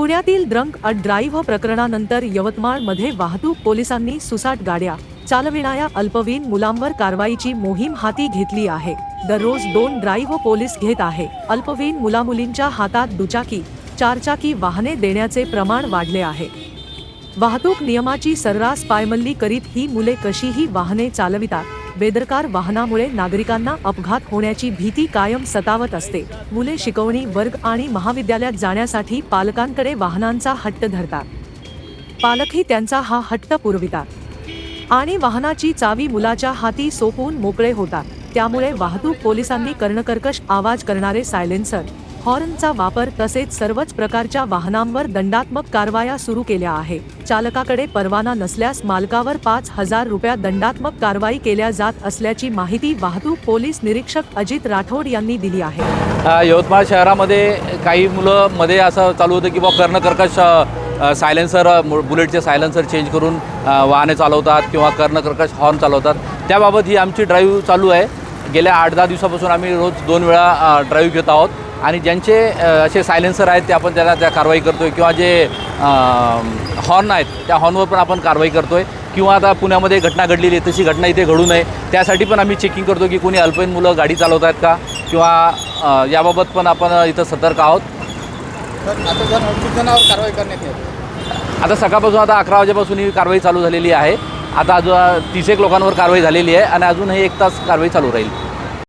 पुण्यातील ड्रंक अ ड्राईव्ह प्रकरणानंतर यवतमाळमध्ये वाहतूक पोलिसांनी सुसाट गाड्या चालविणाऱ्या अल्पवयीन मुलांवर कारवाईची मोहीम हाती घेतली आहे. दररोज दोन ड्राईव्ह पोलीस घेत आहे. अल्पवयीन मुलामुलींच्या हातात दुचाकी चारचाकी वाहने देण्याचे प्रमाण वाढले आहे. वाहतूक नियमाची सर्रास पायमल्ली करीत ही मुले कशीही वाहने चालवितात बेदरकार वाहनामुळे नागरिकांना अपघात होण्याची भीती कायम सतावत असते. मुले शिकवणी वर्ग आणि महाविद्यालयात जाण्यासाठी पालकांकडे वाहनांचा हट्ट धरतात. पालकही त्यांचा हा हट्ट पुरवितात. आणि वाहनाची चावी मुलाच्या हाती सोपवून मोकळे होतात. त्यामुळे वाहतूक पोलिसांनी कर्णकर्कश आवाज करणारे सायलेन्सर हॉर्नचा वापर तसेच सर्वच प्रकारच्या वाहनांवर दंडात्मक कारवाया सुरू केल्या आहे. चालकाकडे परवाना नसल्यास मालकावर पाच हजार रुपया दंडात्मक कारवाई केल्या जात असल्याची माहिती वाहतूक पोलीस निरीक्षक अजित राठोड यांनी दिली आहे. यवतमाळ शहरामध्ये काही मुलं मध्ये असं चालू होतं की बा कर्णकर्कश सायलेन्सर बुलेटचे सायलेन्सर चेंज करून वाहने चालवतात किंवा कर्णकर्कश हॉर्न चालवतात. त्याबाबत ही आमची ड्राईव्ह चालू आहे. गेल्या आठ दहा दिवसापासून आम्ही रोज दोन वेळा ड्राईव्ह घेत आहोत. आणि ज्यांचे असे सायलेन्सर आहेत ते आपण त्याला त्या कारवाई करतो आहे किंवा जे हॉर्न आहेत त्या हॉर्नवर पण आपण कारवाई करतो आहे किंवा आता पुण्यामध्ये घटना घडलेली आहे तशी घटना इथे घडू नये. त्यासाठी पण आम्ही चेकिंग करतो की कोणी अल्पवयीन मुलं गाडी चालवत आहेत का? किंवा याबाबत पण आपण इथं सतर्क आहोत. कारवाई करण्यात आता सकाळपासून आता अकरा वाजेपासून ही कारवाई चालू झालेली आहे. आता अजून तीस एक लोकांवर कारवाई झालेली आहे आणि अजूनही एक तास कारवाई चालू राहील.